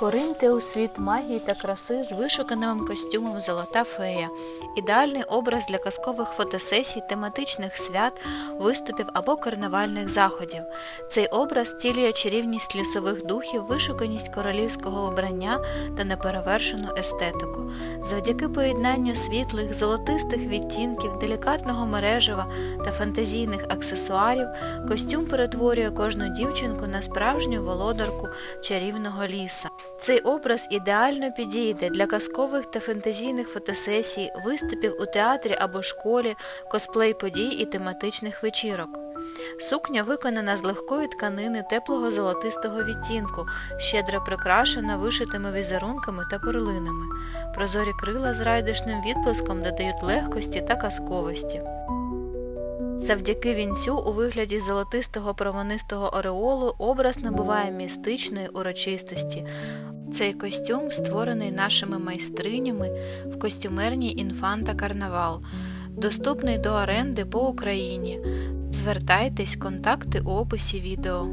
Пориньте у світ магії та краси з вишуканим костюмом Золота фея. Ідеальний образ для казкових фотосесій, тематичних свят, виступів або карнавальних заходів. Цей образ втілює чарівність лісових духів, вишуканість королівського обрання та неперевершену естетику. Завдяки поєднанню світлих, золотистих відтінків, делікатного мережева та фантазійних аксесуарів, костюм перетворює кожну дівчинку на справжню володарку чарівного ліса. Цей образ ідеально підійде для казкових та фантазійних фотосесій, виступів у театрі або школі, косплей подій і тематичних вечірок. Сукня виконана з легкої тканини теплого золотистого відтінку, щедро прикрашена вишитими візерунками та перлинами. Прозорі крила з райдушним відблиском додають легкості та казковості. Завдяки вінцю у вигляді золотистого провонистого ореолу образ набуває містичної урочистості. Цей костюм створений нашими майстринями в костюмерній Інфанта Карнавал, доступний до оренди по Україні. Звертайтесь, контакти у описі відео.